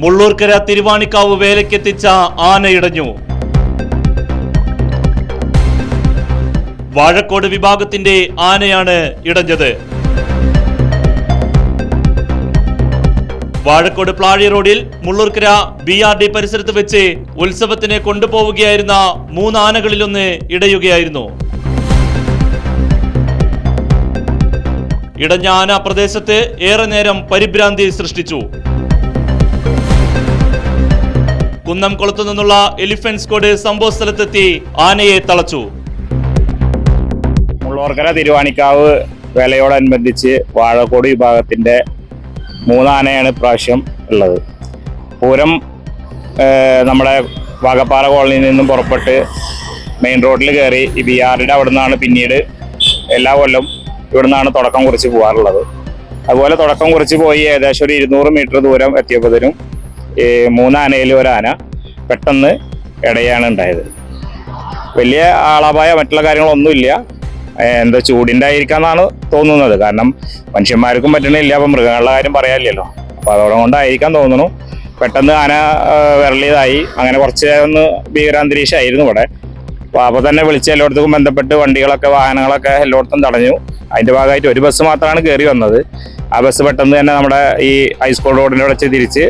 മുള്ളൂർക്കര തിരുവാണിക്കാവ് വേലയ്ക്കെത്തിച്ച ആനയിടഞ്ഞു. വാഴക്കോട് വിഭാഗത്തിന്റെ ആനയാണ് ഇടഞ്ഞത്. വാഴക്കോട് പ്ലാഴി റോഡിൽ മുള്ളൂർക്കര ബി ആർ ഡി പരിസരത്ത് വെച്ച് ഉത്സവത്തിന് കൊണ്ടുപോവുകയായിരുന്ന മൂന്ന് ആനകളിലൊന്ന് ഇടയുകയായിരുന്നു. ഇടഞ്ഞ ആന പ്രദേശത്ത് ഏറെ നേരം പരിഭ്രാന്തി സൃഷ്ടിച്ചു. കുന്നംകുളത്തു നിന്നുള്ള എലിഫന്റ് സ്ക്വാഡ് സംഭവ സ്ഥലത്തെത്തി ആനയെ തളച്ചു. മുള്ളോർക്കര തിരുവാണിക്കാവ് വേലയോടനുബന്ധിച്ച് വാഴക്കോട് വിഭാഗത്തിന്റെ മൂന്നാനയാണ് ഇപ്രാവശ്യം ഉള്ളത്. പൂരം നമ്മുടെ വാഗപ്പാറ കോളനിയിൽ നിന്നും പുറപ്പെട്ട് മെയിൻ റോഡിൽ കയറി ഈ ബി ആറിന്റെ അവിടെ നിന്നാണ് പിന്നീട് എല്ലാ കൊല്ലം ഇവിടെ നിന്നാണ് തുടക്കം കുറിച്ച് പോകാറുള്ളത്. അതുപോലെ തുടക്കം കുറിച്ച് പോയി ഏകദേശം ഒരു ഇരുന്നൂറ് മീറ്റർ ദൂരം എത്തിയപ്പോഴത്തേനും മൂന്നാനയിൽ ഒരാന പെട്ടെന്ന് ഇടയാണ് ഉണ്ടായത്. വലിയ ആളപായ മറ്റുള്ള കാര്യങ്ങളൊന്നുമില്ല. എന്താ ചൂടിന്റെ ആയിരിക്കാന്നാണ് തോന്നുന്നത്. കാരണം മനുഷ്യന്മാർക്കും പറ്റണില്ല അപ്പം മൃഗങ്ങളുടെ കാര്യം പറയാനില്ലല്ലോ. അപ്പോൾ അതോടെ കൊണ്ടായിരിക്കാൻ തോന്നുന്നു. പെട്ടെന്ന് ആന വിരളിയതായി അങ്ങനെ കുറച്ച് ഒന്ന് ഭീകരാന്തരീക്ഷമായിരുന്നു ഇവിടെ. അപ്പോൾ അപ്പോൾ തന്നെ വിളിച്ച് എല്ലായിടത്തും ബന്ധപ്പെട്ട് വണ്ടികളൊക്കെ വാഹനങ്ങളൊക്കെ എല്ലായിടത്തും തടഞ്ഞു. അതിന്റെ ഭാഗമായിട്ട് ഒരു ബസ് മാത്രമാണ് കയറി വന്നത്. ആ ബസ് പെട്ടെന്ന് തന്നെ നമ്മുടെ ഈ ഹൈസ്കൂൾ റോഡിന്റെ അവിടെ തിരിച്ച്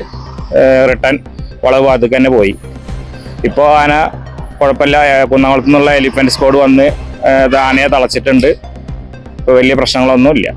റിട്ടേൺ വളവ് ഭാഗത്തേക്ക് തന്നെ പോയി. ഇപ്പോൾ ആന കുഴപ്പമില്ല കുന്നംകുളത്തു നിന്നുള്ള എലിഫന്റ് സ്ക്വാഡ് വന്ന് ആനയെ തളച്ചിട്ടുണ്ട്. ഇപ്പോൾ വലിയ പ്രശ്നങ്ങളൊന്നുമില്ല.